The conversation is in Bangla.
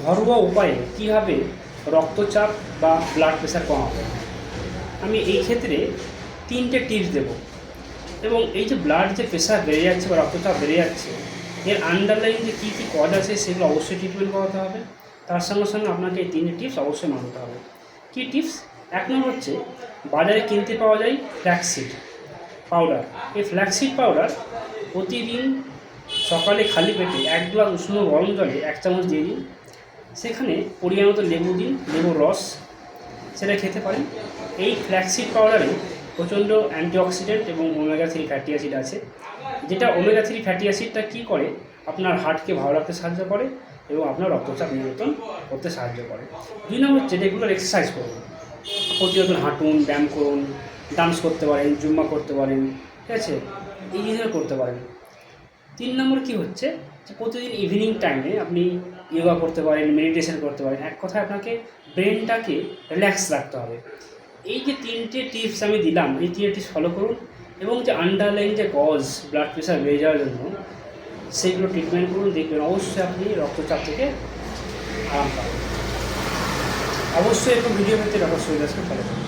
ঘরোয়া উপায়ে কীভাবে রক্তচাপ বা ব্লাড প্রেশার কমাবো? আমি এই ক্ষেত্রে তিনটে টিপস দেব। এবং এই যে ব্লাড যে প্রেশার বেড়ে যাচ্ছে বা রক্তচাপ বেড়ে যাচ্ছে, এর আন্ডারলাইন যে কী কী কজ আছে সেগুলো অবশ্যই ট্রিটমেন্ট করাতে হবে। তার সঙ্গে সঙ্গে আপনাকে এই তিনটে টিপস অবশ্যই মানতে হবে। কী টিপস এক নম্বর হচ্ছে বাজারে কিনতে পাওয়া যায় ফ্ল্যাক্সিড পাউডার এই ফ্ল্যাক্সিড পাউডার প্রতিদিন সকালে খালি পেটে এক গ্লাস উষ্ণ গরম জলে এক চামচ দিয়ে দিন। সেখানে পরিমাণ মতো লেবু দিন লেবুর রস সেটা খেতে পারেন। এই ফ্ল্যাক্সিড পাউডারে প্রচণ্ড অ্যান্টিঅক্সিডেন্ট এবং ওমেগা থ্রি ফ্যাটি অ্যাসিড আছে, যেটা ওমেগা থ্রি ফ্যাটি অ্যাসিডটা কী করে? আপনার হার্টকে ভালো রাখতে সাহায্য করে এবং আপনার রক্তচাপ নিয়ন্ত্রণ করতে সাহায্য করে। দুই নম্বর হচ্ছে রেগুলার এক্সারসাইজ করুন। প্রতিনিয়ত হাঁটুন, ব্যায়াম করুন ডান্স করতে পারেন জুম্মা করতে পারেন, ঠিক আছে? এই জিনিসগুলো করতে পারেন। তিন নম্বর কি হচ্ছে? যে প্রতিদিন ইভিনিং টাইমে আপনি যোগা করতে পারেন মেডিটেশন করতে পারেন। এক কথায় আপনাকে ব্রেনটাকে রিল্যাক্স রাখতে হবে। এই যে তিনটে টিপস আমি দিলাম, এই তিনটে টিপস ফলো করুন এবং যে আন্ডারলাইন যে কজ ব্লাড প্রেশার বেড়ে যাওয়ার জন্য সেইগুলো ট্রিটমেন্ট করুন, দেখবেন অবশ্যই আপনি রক্তচাপ থেকে আরাম পাবেন। অবশ্যই এরকম ভিডিও পেতে সৈদাসকে ফলো করুন।